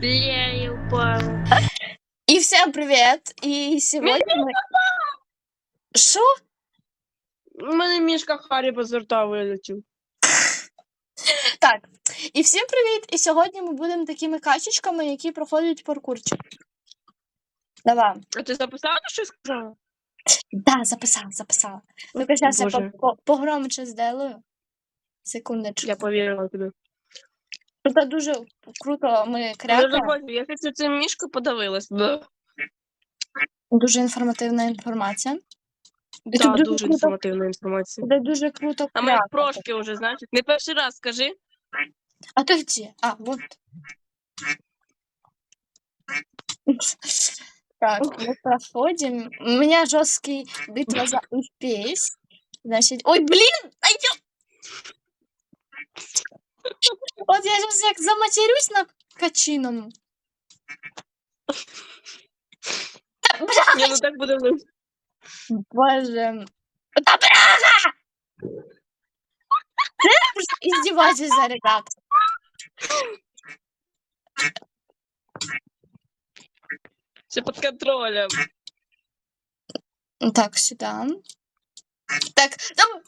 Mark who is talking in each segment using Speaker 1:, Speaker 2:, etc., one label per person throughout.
Speaker 1: Бля, я упала.
Speaker 2: І всім привіт! І сьогодні ми. Що?
Speaker 1: У мене мішка Харі з рта вилетів.
Speaker 2: Так. І всім привіт! І сьогодні ми будемо такими качечками, які проходять паркурчик. Давай.
Speaker 1: А ти записала, що я сказала?
Speaker 2: Да, записала, записала. Ну-ка, зараз я
Speaker 1: Боже.
Speaker 2: по- по- погромче сделаю. Секундочку.
Speaker 1: Я повірила тобі.
Speaker 2: Тут дуже круто ми
Speaker 1: Я
Speaker 2: крякаємо.
Speaker 1: забуду, я хочу цю мішку подавилась. Да.
Speaker 2: Дуже інформативна інформація. І
Speaker 1: Так,
Speaker 2: тут
Speaker 1: дуже
Speaker 2: круто,
Speaker 1: інформативна інформація.
Speaker 2: буде дуже круто
Speaker 1: А ми як
Speaker 2: крякати.
Speaker 1: прошки вже, значить. Не перший раз скажи.
Speaker 2: А ты где? А, вот. Так, мы проходим. У меня жесткий битва за FPS. Значит, ой, блин! Ай, ё- Вот я сейчас як заматерюсь на качиному.
Speaker 1: Ні, ну так буде. ну.
Speaker 2: Боже. Да бляха! Це просто ребят.
Speaker 1: Все під контролем.
Speaker 2: Так, сюда. Так, там...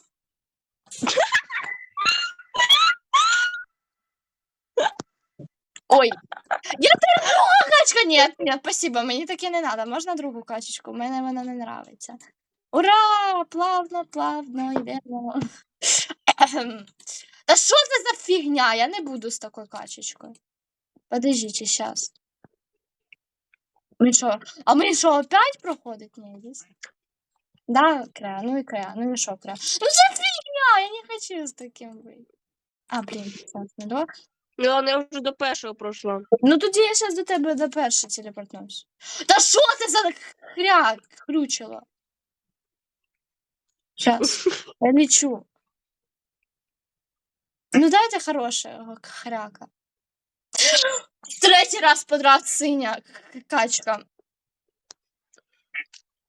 Speaker 2: Ой, я друга качка. Нет, нет, спасибо, мені таке не надо. Можна другу качечку? Мене вона не нравиться. Ура! Плавно, плавно, йдемо. Та що це за фігня? Я не буду з такою качечкою. Подождите, сейчас. Ми що? А ми що, опять проходить? Ні, десь. Да, кря, ну и кря, ну и шо кря. Ну це фігня, я не хочу з таким бути. А, блін, так, не два.
Speaker 1: Ну, я вже до першого пройшла.
Speaker 2: Ну тоді я зараз до тебе до перше телепортнусь. Та що це за хря, хрючило? Сейчас, я лечу. Ну дайте хорошего хряка. Третій раз подряд синя качка.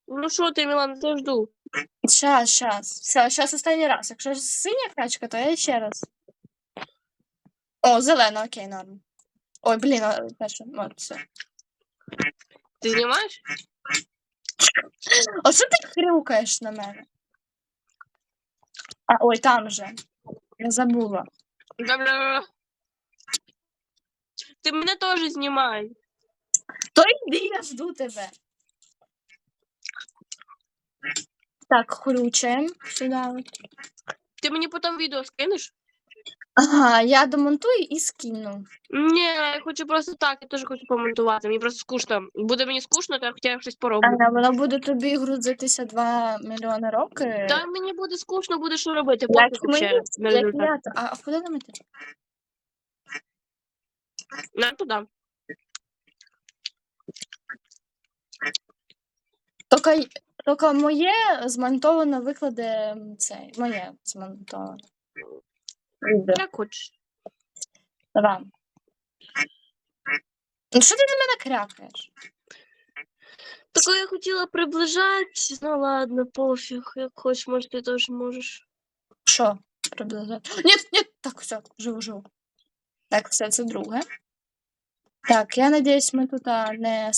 Speaker 1: Ну що ти, Мілан, я жду.
Speaker 2: Щас, щас. Все, щас останній раз. Якщо синя качка, то я ще раз. О, зелена, окей, норм. Ой, блін, а, перше, все.
Speaker 1: Ти знімаєш?
Speaker 2: А що ти хрюкаєш на мене? А, ой, там же. Я забула.
Speaker 1: Бля-бля-бля. Ти мене теж знімай.
Speaker 2: То йди, я жду тебе. Так, хрючаємо сюди. от.
Speaker 1: Ти мені потім відео скинеш?
Speaker 2: Ага, я домонтую і скину.
Speaker 1: Ні, я хочу просто так, я теж хочу помонтувати. Мені просто скучно. Буде мені скучно, то я хотіла щось пороблю.
Speaker 2: А воно буде тобі грузитися 2 мільйони років.
Speaker 1: Та мені буде скучно, буде що робити.
Speaker 2: Як
Speaker 1: Пофіг
Speaker 2: мені,
Speaker 1: вообще
Speaker 2: як
Speaker 1: результат.
Speaker 2: я, то- а, а куди нам іти?
Speaker 1: Нам туди.
Speaker 2: Тільки, тільки моє змонтовано викладе цей, моє змонтовано.
Speaker 1: Як хочеш.
Speaker 2: Давай. Ну що ти на мене крякаєш?
Speaker 1: Тако я хотіла приближати. Ну ладно, пофіг. Як хочеш, може, ти теж можеш.
Speaker 2: Що? Приблизати? Ні, ні, так, все, живу, живу. Так, все, це друге. Так, я надіюсь, ми тут а, не...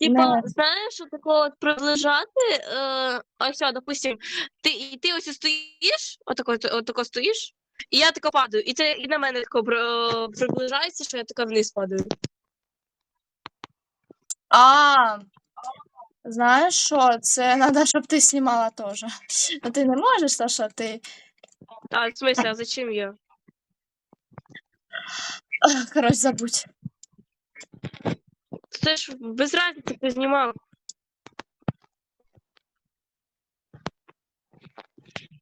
Speaker 1: Типа,
Speaker 2: не...
Speaker 1: знаєш, що такого от приближати, е, ось, все, допустим, ти, і ти ось стоїш, отако, отако стоїш, і я тако падаю, і це і на мене тако при- приближається, що я тако вниз падаю.
Speaker 2: А, знаєш що? Це треба, щоб ти знімала теж. Ну ти не можеш, Саша, ти...
Speaker 1: А, в смысле, а зачем я?
Speaker 2: Ах, Коротше, забудь.
Speaker 1: Це ж без разниці ти знімав.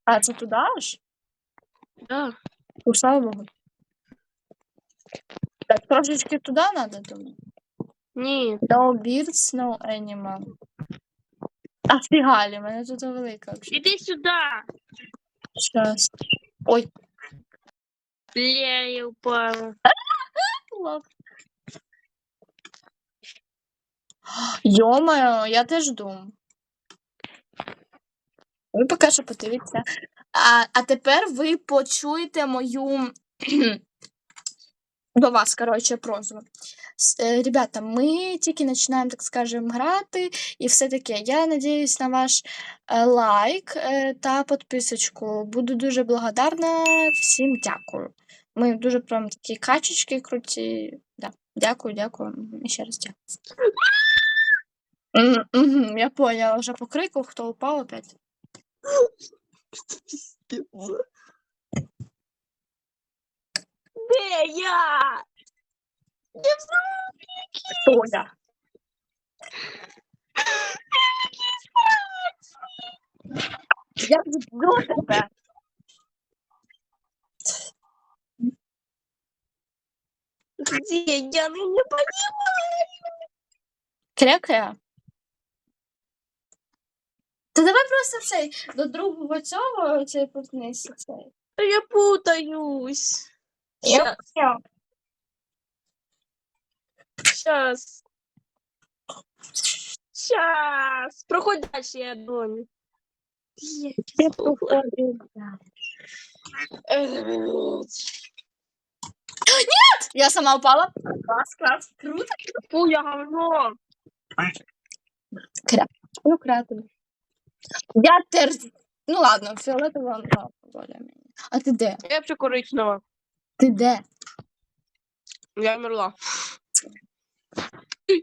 Speaker 2: А, це туди ж?
Speaker 1: Да.
Speaker 2: Слава Богу. Так, трошечки туди треба, думаю.
Speaker 1: Ні.
Speaker 2: No birds, no animal. А фігалі, мене тут велика.
Speaker 1: Іди сюди.
Speaker 2: Щас. Ой,
Speaker 1: Бля, я упала.
Speaker 2: Йомаю, я теж думаю. Ви поки що подивіться. А, а тепер ви почуєте мою до вас, коротше, просьбу. Е, Ребята, ми тільки починаємо, так скажемо, грати і все таке. Я надіюсь на ваш е, лайк е, та підписочку. Буду дуже благодарна. Всім дякую. Ми дуже прям такі качечки круті. Да. Дякую, дякую. І ще раз дякую. Я поняла, вже по крику, хто упав опять.
Speaker 1: Де я? Я в
Speaker 2: Толя. Я жду тебе.
Speaker 1: Где? Я не понимаю.
Speaker 2: Кря-кря. Та давай просто цей до другого цього цей поткнися цей.
Speaker 1: Я путаюсь.
Speaker 2: Я
Speaker 1: Сейчас, сейчас. Сейчас. Проходь дальше, я думаю.
Speaker 2: Я походу. Я сама упала. Клас, клас. Круто.
Speaker 1: Фу, я говно.
Speaker 2: Ну, креативно. Я терз. Ну ладно, фіолетово, ну, более мені. А ти де?
Speaker 1: Я вообще коричнева.
Speaker 2: Ти де?
Speaker 1: Я умерла.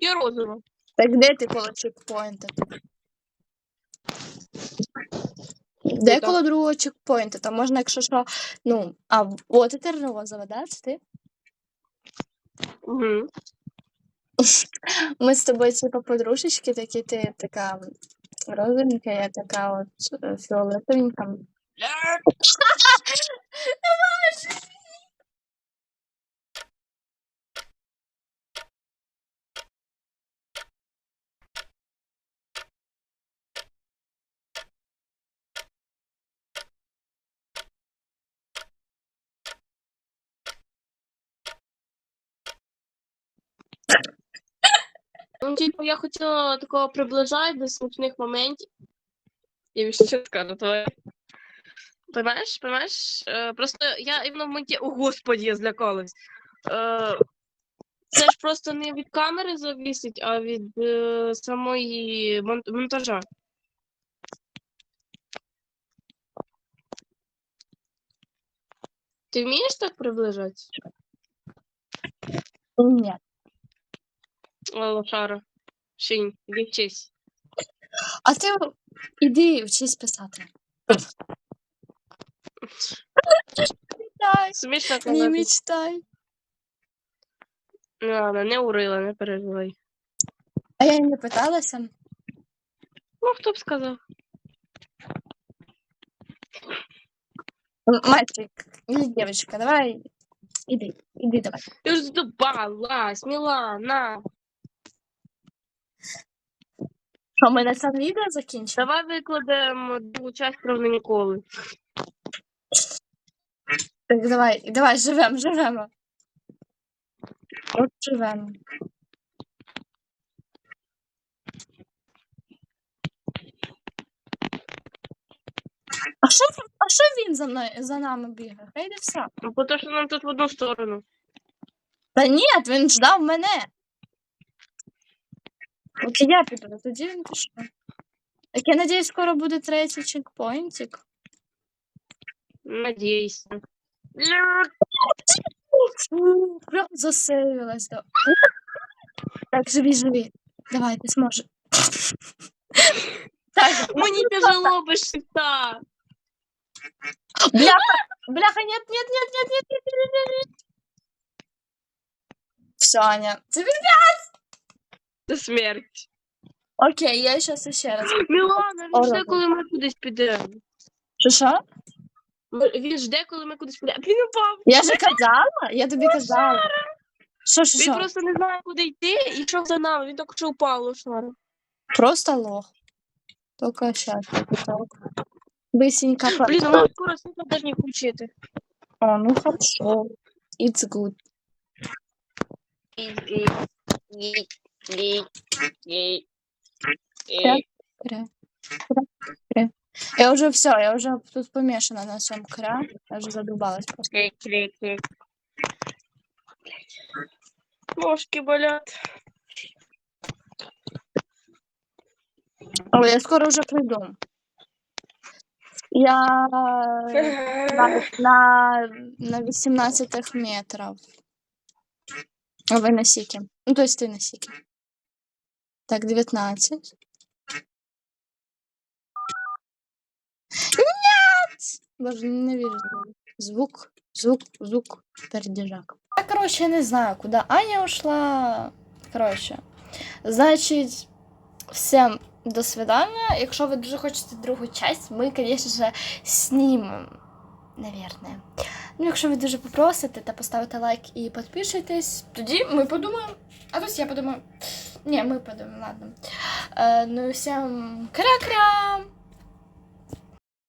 Speaker 1: Я розова.
Speaker 2: Так де ти коло чекпоінта? Де коло другого чекпоінта? Там можна, якщо що, ну, а от і терновозова, да? Це ти?
Speaker 1: Угу.
Speaker 2: Ми з тобою типу подружечки, такі ти така розовенька, я така от е, фіолетовенька.
Speaker 1: Ну, типу, я хотіла такого приближати до смішних моментів. Я що скажу, твоє. Понимаєш, понимаєш? Е, просто я іменно в моменті, о господі, я злякалась. Е, це ж просто не від камери зависить, а від е, самої мон- монтажа. Ти вмієш так приближатися?
Speaker 2: Ні.
Speaker 1: Лошара. Шинь, іди вчись.
Speaker 2: А ти іди вчись писати. Мечтай,
Speaker 1: Смішно
Speaker 2: не
Speaker 1: казати.
Speaker 2: мечтай.
Speaker 1: Ну, ладно, не урила, не переживай.
Speaker 2: А я й не питалася.
Speaker 1: Ну, хто б сказав?
Speaker 2: Мальчик или девочка, давай. Иди, иди давай.
Speaker 1: Я ж задобалась, Мілана.
Speaker 2: Що, ми на цьому відео закінчимо?
Speaker 1: Давай викладемо другу правда ніколи.
Speaker 2: Так, давай, давай, живемо, живемо. От живемо. А що, а що він за, мною, за нами бігає? Хай йде все.
Speaker 1: Ну, бо то, що нам тут в одну сторону.
Speaker 2: Та ні, він ждав мене. От я піду, тоді він пішов. Так я надіюсь, скоро буде третій чекпоінтик.
Speaker 1: Надіюся.
Speaker 2: Фу, Прям засейвилась. Да. Так, живі, живі. Давай, ти зможеш. Так,
Speaker 1: Мені тяжело без шифта.
Speaker 2: бляха, бляха, нет, нет, нет, нет, нет, нет, нет, нет, нет. Все, Аня. Це він...
Speaker 1: Це смерть.
Speaker 2: Окей, я зараз ще раз.
Speaker 1: Мілана, він жде, коли ми кудись підемо.
Speaker 2: Що, що?
Speaker 1: Він жде, коли ми кудись підемо. Він упав.
Speaker 2: Я же казала, я тобі казала. Що, що,
Speaker 1: Він
Speaker 2: що?
Speaker 1: просто не знає, куди йти, і йшов за нами. Він тільки що упав, лошара.
Speaker 2: Просто лох. Только сейчас. Быстренько.
Speaker 1: Блін, ну ми скоро світло повинні включити.
Speaker 2: О, ну хорошо. It's good. Кря. Кря. Кря. Я уже все, я уже тут помешана на всем кря. Я уже задубалась просто.
Speaker 1: Ну ножки болять.
Speaker 2: Але я скоро вже прийду. Я на, на, на 18 метрів. А ви на сіки. Ну, то есть ти на сіки. Так, 19. Нет! Боже, не. Звук, звук, звук, пердежак. Я, короче, не знаю, куда Аня ушла. Короче, значить, всім до свидання. Якщо ви дуже хочете другу часть, ми, звісно же, знімемо. Наверное. Ну, якщо ви дуже попросите та поставите лайк і підпишитесь, тоді ми подумаємо. А то я подумаю. Ні, мы подумаем, ладно. Э, ну, всем кря-кря!